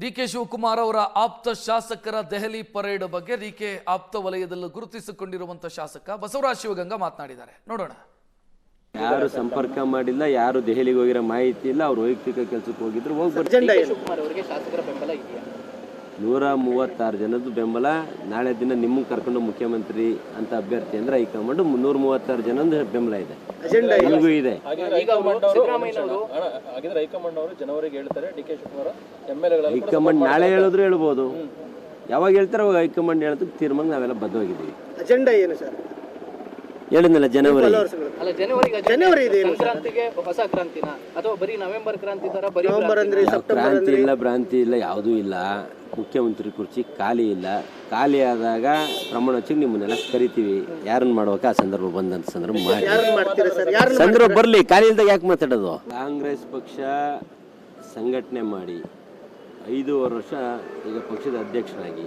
D K Shivakumar ಅವರ ಆಪ್ತ ಶಾಸಕರ ದೆಹಲಿ ಪರೇಡ್ ಬಗ್ಗೆ ಡಿ ಕೆ ಆಪ್ತ ವಲಯದಲ್ಲಿ ಗುರುತಿಸಿಕೊಂಡಿರುವಂತ ಶಾಸಕ ಬಸವರಾಜ್ ಶಿವಗಂಗಾ ಮಾತನಾಡಿದ್ದಾರೆ. ನೋಡೋಣ. ಯಾರು ಸಂಪರ್ಕ ಮಾಡಿಲ್ಲ ಯಾರು ದೆಹಲಿಗೆ ಹೋಗಿರೋ ಮಾಹಿತಿ ಇಲ್ಲ ಅವ್ರು ವೈಯಕ್ತಿಕ ಕೆಲಸಕ್ಕೆ ಹೋಗಿದ್ರು ಹೋಗಿ ನೂರ ಮೂವತ್ತಾರು ಜನದ್ದು ಬೆಂಬಲ. ನಾಳೆ ದಿನ ನಿಮ್ಮ ಕರ್ಕೊಂಡು ಮುಖ್ಯಮಂತ್ರಿ ಅಂತ ಅಭ್ಯರ್ಥಿ ಅಂದ್ರೆ ಹೈಕಮಾಂಡ್ ಮುನ್ನೂರ ಮೂವತ್ತಾರು ಜನದ ಬೆಂಬಲ ಇದೆ. ನಿಮಗೂ ಇದೆ. ಈಗ ಅವರು ಸಿದ್ದರಾಮಯ್ಯನವರು ಹಾಗಿದ್ರೆ ಹೈಕಮಾಂಡ್ ನಾಳೆ ಹೇಳಿದ್ರು ಹೇಳ್ಬೋದು. ಯಾವಾಗ ಹೇಳ್ತಾರೆ ಅವಾಗ ಹೈಕಮಾಂಡ್ ಹೇಳೋದಕ್ಕೆ ತೀರ್ಮಾನ ನಾವೆಲ್ಲ ಬದ್ಧವಾಗಿದ್ದೀವಿ. ಅಜೆಂಡಾ ಏನು ಸರ್? ಹೇಳಿದ್ನಲ್ಲ ಜನವರಿ. ಅಲ್ಲ ಜನವರಿ ಇದೆ. ಏನು ಸಂಕ್ರಾಂತಿಗೆ ಹೊಸ ಕ್ರಾಂತಿನ? ಅಥವಾ ಬರೀ ನವೆಂಬರ್ ಕ್ರಾಂತಿ ತರ ಬರೀ ನವೆಂಬರ್ ಅಂದ್ರೆ ಸೆಪ್ಟೆಂಬರ್ ಕ್ರಾಂತಿ ಅಂದ್ರೆ ಇಲ್ಲ ಭ್ರಾಂತಿ ಇಲ್ಲ ಯಾವುದೂ ಇಲ್ಲ. ಮುಖ್ಯಮಂತ್ರಿ ಕುರ್ಚಿ ಖಾಲಿ ಇಲ್ಲ. ಖಾಲಿ ಆದಾಗ ಪ್ರಮಾಣ ಹಚ್ಚಿ ನಿಮ್ಮನ್ನೆಲ್ಲ ಕರಿತೀವಿ. ಯಾರನ್ನ ಮಾಡ್ಬೇಕು ಆ ಸಂದರ್ಭ ಬಂದಂತ ಸಂದರ್ಭ ಮಾಡಿ. ಸಂದರ್ಭ ಬರಲಿ ಖಾಲಿ ಇಲ್ದಾಗ ಯಾಕೆ ಮಾತಾಡೋದು? ಕಾಂಗ್ರೆಸ್ ಪಕ್ಷ ಸಂಘಟನೆ ಮಾಡಿ. ಐದೂವರೆ ವರ್ಷ ಈಗ ಪಕ್ಷದ ಅಧ್ಯಕ್ಷನಾಗಿ